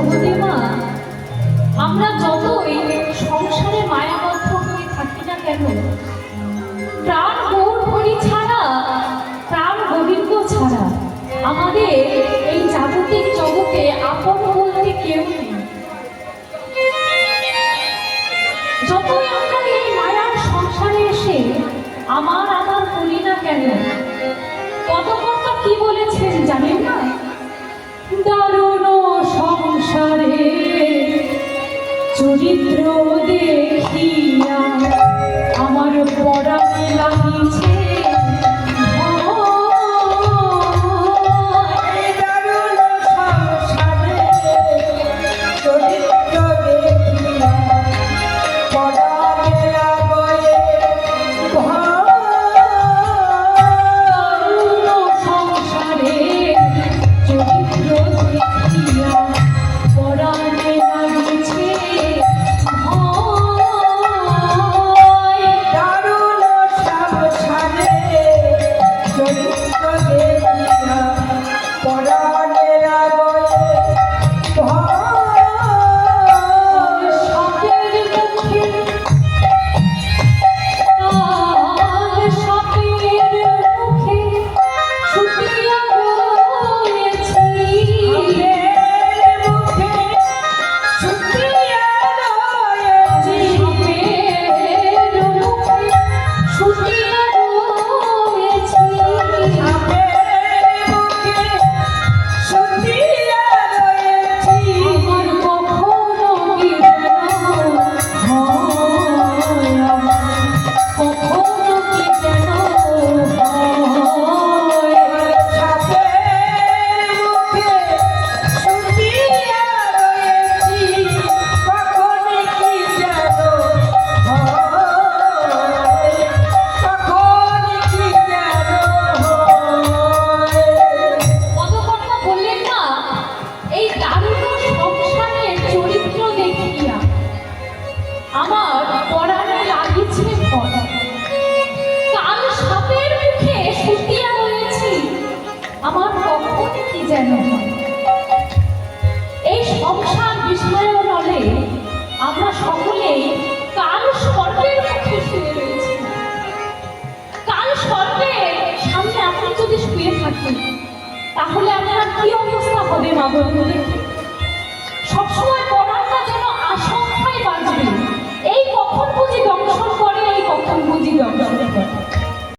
জগতে মা, আমরা যতই সংসারে মায়াবদ্ধ হয়ে থাকি না কেন, প্রাণ গৌর ছাড়া, প্রাণ গোবিন্দ ছাড়া, আমাদের এই জাগতিক জগতে আপন বলতে কেউ মায়ার সংসারে এসে আমার আমার বলি না কেন পদকর্তা কি বলেছেন জানেন না? দারুণ পড়াতে লাগিছে 不好。যেন এই সংসার নলে আমরা সকলেই কাল সর্পের মুখে শুয়ে রয়েছি কাল সর্পের সামনে আপনি যদি শুয়ে থাকেন তাহলে আপনার কি অবস্থা হবে, মা দেখি